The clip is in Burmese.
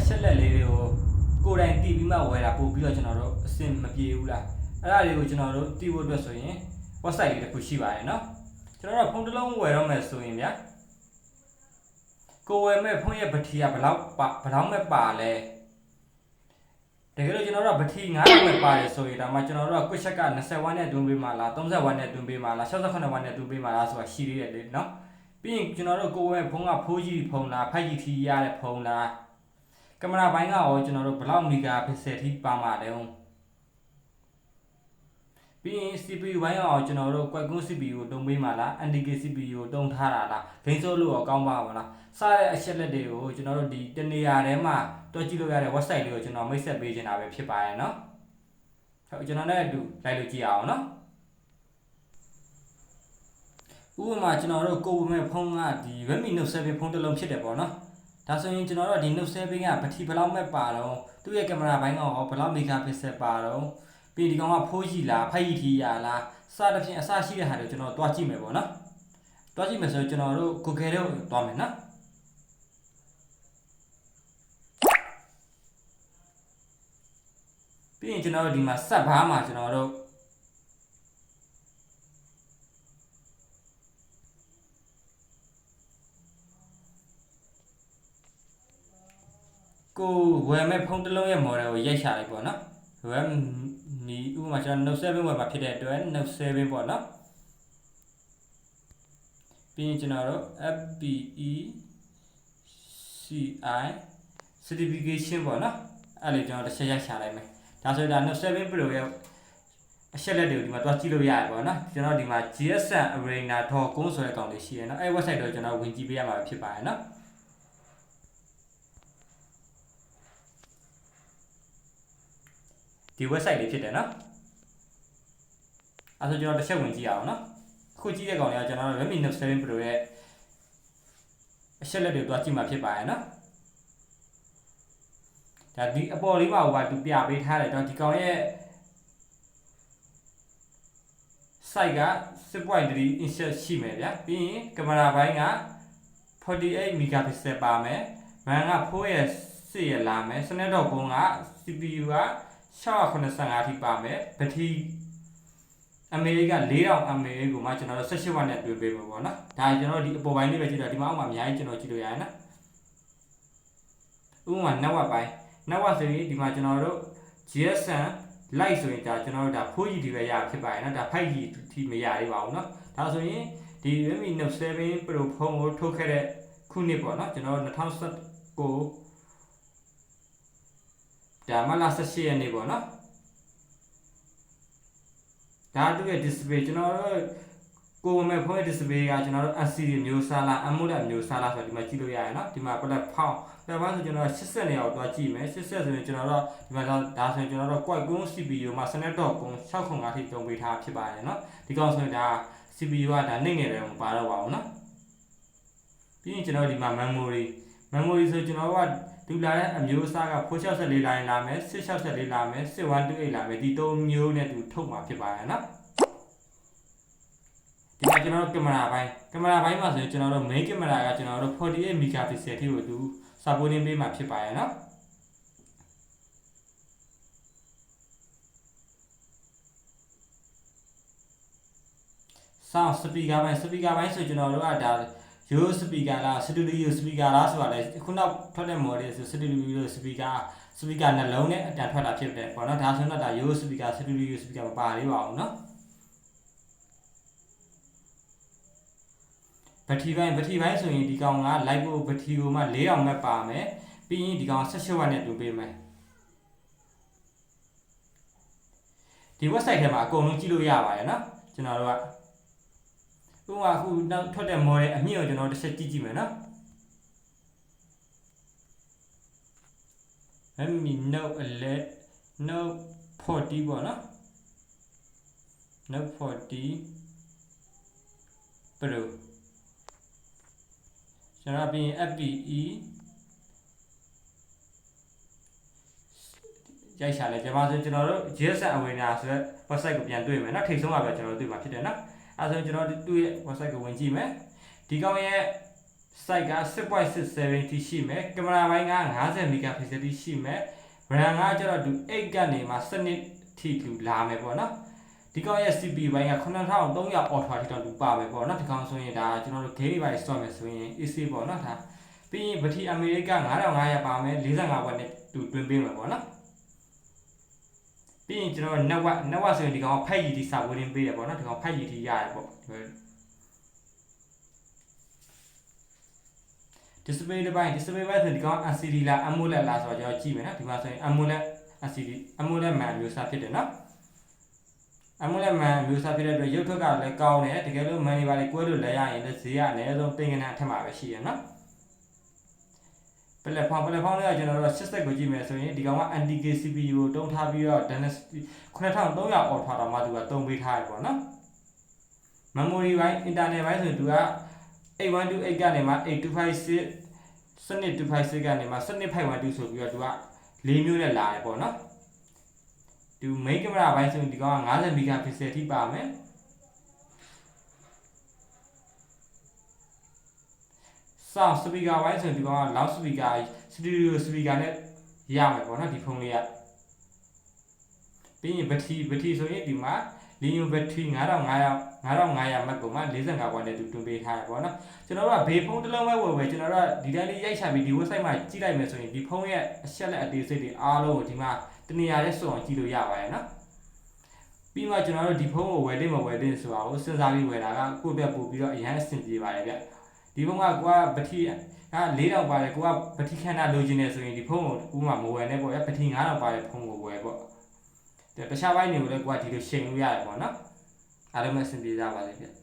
အချက်လက်လေးတွေကိုကိုယ်တိုင်တည်ပြီးမှဝယ်တာပို့ပြီးတော့ကျွန်တော်တို့အဆင်မပြေဘူးလားအဲ့ဒါတွေကိုကျွန်တော်တို့တည်ဖို့အတွက်ဆိုရင် website လေးတစ်ခုရှိပါတယ်เนาะကျွန်တော်တို့ဖုန်းတစ်လုံးဝယ်တော့မယ်ဆိုရင်ဗျာကိုယ်ဝယ်မဲ့ဖုန်းရဲ့ဘက်ထရီကဘယ်လောက်ပါဘယ်လောက်မဲ့ပါလဲတကယ်လို့ကျွန်တော်တို့ကဘက်ထရီ9မဲ့ပါတယ်ဆိုရင်ဒါမှကျွန်တော်တို့က quick check က20 watt နဲ့တွန်းပေးမှာလား30 watt နဲ့တွန်းပေးမှာလား68 watt နဲ့တွန်းပေးမှာလားဆိုတာရှိသေးတယ်လေเนาะပြီးရင်ကျွန်တော်တို့ကိုယ်ဝယ်ဖုန်းက 4G ဖုန်းလား 5G ထီရတဲ့ဖုန်းလား ကင်မရာဘိုင်းကရောကျွန်တော်တို့ဘလောက်မီဂါပစ်ဆယ်ထိပါမှာလဲ။ပြီးရင် CPU ဘိုင်းကရောကျွန်တော်တို့ Qualcomm CPU ကိုတုံးပေးမှာလား NTK CPU ကိုတုံးထားတာလားဂိမ်းဆိုးလို့ရောကောင်းပါမလား။စတဲ့အချက်လက်တွေကိုကျွန်တော်တို့ဒီတနေရာထဲမှာတွေ့ကြည့်လို့ရတဲ့ website လေးကိုကျွန်တော်မိတ်ဆက်ပေးနေတာပဲဖြစ်ပါရဲ့နော်။ဟုတ်ကျွန်တော်လည်းအတူလိုက်လို့ကြည့်အောင်နော်။ဥပမာကျွန်တော်တို့ကိုယ်ပိုင်ဖုန်းကဒီ Redmi Note 7ဖုန်းတစ်လုံးဖြစ်တယ်ပေါ့နော်။ ဒါဆိုရင်ကျွန်တော်တို့ကဒီ Note 7ကဘက်ထရီဘယ်လောက်မဲ့ပါတော့သူ့ရဲ့ကင်မရာဘိုင်းကရောဘယ်လောက် megapixel ပါတော့ပြီးဒီကောင်က 4G လား 5G ရလားစသဖြင့်အစရှိတဲ့ဟာတွေကိုကျွန်တော်တွားကြည့်မယ်ပေါ့နော်တွားကြည့်မယ်ဆိုရင်ကျွန်တော်တို့ Google ထဲကိုတွားမယ်နော်ပြီးရင်ကျွန်တော်တို့ဒီမှာ set bar မှာကျွန်တော်တို့ ကိုဝယ်မဲ့ဖုန်းတစ်လုံးရဲ့ model ကိုရိုက်ရှာလိုက်ပေါ့နော်ဝယ်နီဥပမာကျွန်တော် Note 7ဝယ်မှာဖြစ်တဲ့အတွက် Note 7ပေါ့နော်ပြီးရင်ကျွန်တော်တို့ FPE CI certification ပေါ့နော်အဲ့လေကျွန်တော်တစ်ချက်ရိုက်ရှာလိုက်မယ်ဒါဆိုရင်ဒါ Note 7 Pro ရဲ့အချက်လက်တွေကိုဒီမှာတွားကြည့်လို့ရတယ်ပေါ့နော်ကျွန်တော်ဒီမှာ GSM arena.com ဆိုတဲ့ကောင်လေးရှိရယ်နော်အဲ့ website တော့ကျွန်တော်ဝင်ကြည့်ပေးရမှာဖြစ်ပါတယ်နော် ဒီ website လေးဖြစ်တယ်နော်အဲဆိုကျွန်တော်တစ်ချက်ဝင်ကြည့်အောင်နော်အခုကြည့်တဲ့ကောင်လေးကကျွန်တော်တို့ Redmi Note 7 Pro ရဲ့အချက်လက်တွေတွားကြည့်မှာဖြစ်ပါရဲ့နော်ဒါဒီအပေါ်လေးမှာဟိုကသူပြပေးထားတယ်တော့ဒီကောင်ရဲ့ site က6.3 inch ရှိမယ်ဗျာပြီးရင်ကင်မရာဘိုင်းက48 megapixel ပါမယ် RAM က4ရဲ့6ရဲ့လာမယ် Snapdragon က CPU က 685အထိပါမယ်ဘက်ထရီ MAA က4000 MAA ကိုမှကျွန်တော်တို့18 watt နဲ့တွင်ပေးမှာပေါ့နော်ဒါကျွန်တော်ဒီအပေါ်ပိုင်းလေးပဲကြည့်တော့ဒီမှာအောက်မှာအများကြီးကျွန်တော်ကြည့်လို့ရတယ်နော်ဥပမာ network ပိုင်း network ဆိုရင်ဒီမှာကျွန်တော်တို့ GSM light ဆိုရင်ဒါကျွန်တော်တို့ဒါ 4G ဒီပဲရဖြစ်ပါတယ်နော်ဒါ 5G ထိမရသေးပါဘူးနော်ဒါဆိုရင်ဒီ Redmi Note 7 Pro ဖုန်းကိုထုတ်ခဲ့တဲ့ခုနှစ်ပေါ့နော်ကျွန်တော်တို့2019 ဒါမှလာ18ရက်နေ့ပေါ့နော်ဒါသူ့ရဲ့ display ကျွန်တော်တို့ကိုယ်မဲ့ဖုန်းရဲ့ display ကကျွန်တော်တို့ LCD မျိုးစားလား AMOLED မျိုးစားလားဆိုတော့ဒီမှာကြည့်လို့ရတယ်နော်ဒီမှာ black pound ဒါမှဆိုကျွန်တော်80နေအောင်တွားကြည့်မယ်80ဆိုရင်ကျွန်တော်တို့ဒီမှာဒါဆိုရင်ကျွန်တော်တို့ Qualcomm CPU မှာ Snapdragon 605ထိတုံးပေးထားဖြစ်ပါတယ်နော်ဒီကောင်ဆိုရင်ဒါ CPU ကဒါနှိမ့်နေတယ်မပါတော့ပါဘူးနော်ပြီးရင်ကျွန်တော်ဒီမှာ memory memory ဆိုကျွန်တော်က ဒူလာတဲ့အမျိုးအစားက464လိုင်းလာမယ်664လာမယ်6128လာမယ်ဒီ၃မျိုးနဲ့သူထုတ်မှာဖြစ်ပါတယ်နော်ဒီမှာကျွန်တော်တို့ကင်မရာဘိုင်းကင်မရာဘိုင်းမှာဆိုရင်ကျွန်တော်တို့ main ကင်မရာကကျွန်တော်တို့48 megapixel ထိကိုသူ supporting ပေးမှာဖြစ်ပါရဲ့နော်ဆောင်း speaker ဘိုင်း speaker ဘိုင်းဆိုကျွန်တော်တို့ကဒါ ရိုးစပီကာလားစတူဒီယိုစပီကာလားဆိုတာလည်းခုနောက်ထွက်တဲ့ model ဆိုစတူဒီယိုစပီကာစပီကာနှလုံးနဲ့အတန်ထွက်တာဖြစ်တယ်ပေါ့နော်ဒါဆိုတော့ဒါရိုးစပီကာစတူဒီယိုစပီကာမပါလေးပါအောင်နော်ဘတ်ထရီပိုင်းဘတ်ထရီပိုင်းဆိုရင်ဒီကောင်က light ကိုဘတ်ထရီကိုမှ4000မက်ပါမယ်ပြီးရင်ဒီကောင်16ဝက်နဲ့တူပေးမယ်ဒီ website ထဲမှာအကုန်လုံးကြည့်လို့ရပါတယ်နော်ကျွန်တော်တို့က ခုကခုနောက်ထွက်တဲ့ model အမြင့်ကိုကျွန်တော်တစ်ချက်ကြည့်ကြည့်မယ်နော် let me note a let note 40ပေါ့နော် note 40 pro ကျွန်တော်ပြီးရင် FPE ရိုက်ရှာလဲကျွန်တော်ဆိုကျွန်တော်တို့ JSON awareness ဆိုတဲ့ website ကိုပြန်တွေ့မယ်နော်ထိတ်ဆုံးကပဲကျွန်တော်တို့တွေ့မှာဖြစ်တယ်နော် အဲဆိုကျွန်တော်တို့ရဲ့ website ကိုဝင်ကြည့်မယ်ဒီကောင်ရဲ့ site က6.67ထိရှိမယ်ကင်မရာဘိုင်းက50 megapixel ထိရှိမယ် RAM ကကျတော့သူ8ကနေမှ7ထိလူလာမယ်ပေါ့နော်ဒီကောင်ရဲ့ CPU ဘိုင်းက9300 ultra ထိတော့လူပါမယ်ပေါ့နော်ဒီကောင်ဆိုရင်ဒါကျွန်တော်တို့ game တွေပါ store မယ်ဆိုရင် AC ပေါ့နော်ဒါပြီးရင်ဗတိအမေရိက9500ပါမယ်45 watt နဲ့သူတွင်းပေးမယ်ပေါ့နော် ပြီးရင်ကျွန်တော် network network ဆိုရင်ဒီကောင် 5G စာဝင်းပေးတယ်ပေါ့နော်ဒီကောင် 5G ရတယ်ပေါ့ display တစ်ပိုင်း display ဘက်ဆိုဒီကောင် LCD လား AMOLED လားဆိုတော့ကျွန်တော်ကြည့်မယ်နော်ဒီမှာဆိုရင် AMOLED LCD AMOLED man မျိုးစားဖြစ်တယ်နော် AMOLED man မျိုးစားဖြစ်တဲ့အတွက်ရုပ်ထွက်ကလည်းကောင်းတယ်တကယ်လို့ man တွေပါလေကွဲလို့လဲရရင်လည်းဈေးကအနည်းဆုံးတင်ကနအထက်မှာပဲရှိရနော် platform platform တွေကကျွန်တော်တို့60ကိုကြည့်မယ်ဆိုရင်ဒီကောင်က NTK CPU ကိုတုံးထားပြီးတော့ Dynasty 9300 Ultra တော့မှသူကတုံးပေးထားရပေါ့နော် memory ဘိုင်း internal ဘိုင်းဆိုရင်သူက8128ကနေမှ8256စနစ်256ကနေမှစနစ်512ဆိုပြီးတော့သူက၄မျိုးနဲ့လာတယ်ပေါ့နော်ဒီ main camera ဘိုင်းဆိုရင်ဒီကောင်က 50 megapixel ထိပါမယ် sound speaker ဘိုင်းဆိုရင်ဒီကောင်က loud speaker stereo speaker နဲ့ရမယ်ပေါ့နော်ဒီဖုန်းလေးကပြီးရင် battery battery ဆိုရင်ဒီမှာ lithium battery 9500 9500 mAh ကိုမှ45 watt နဲ့တူတွန်းပေးထားရပေါ့နော်ကျွန်တော်တို့ကဘေးဖုန်းတစ်လုံးပဲဝယ်ဝယ်ကျွန်တော်တို့ကဒီတိုင်းလေးရိုက်ချပြီးဒီ website မှာကြည့်လိုက်မယ်ဆိုရင်ဒီဖုန်းရဲ့အချက်လက်အသေးစိတ်တွေအားလုံးကိုဒီမှာတနေရာလေးစုံအောင်ကြည့်လို့ရပါတယ်နော်ပြီးမှကျွန်တော်တို့ဒီဖုန်းကိုဝယ်တင်မဝယ်တင်ဆိုတာကိုစဉ်းစားပြီးဝယ်တာကကိုယ့်ဘက်ပို့ပြီးတော့အရင်အဆင်ပြေပါတယ်ဗျ ဒီဖုန်းကကိုကပတိက4000ပါတယ်ကိုကပတိခန္ဓာလိုချင်နေဆိုရင်ဒီဖုန်းကိုဥမာမဝယ်နဲ့ပေါ့ဗျပတိ9000ပါတယ်ဖုန်းကိုဝယ်ပေါ့တခြားဘိုင်းတွေကိုလည်းကိုကဒီလိုချိန်လို့ရတယ်ပေါ့နော်အားလုံးပဲအဆင်ပြေကြပါစေဗျ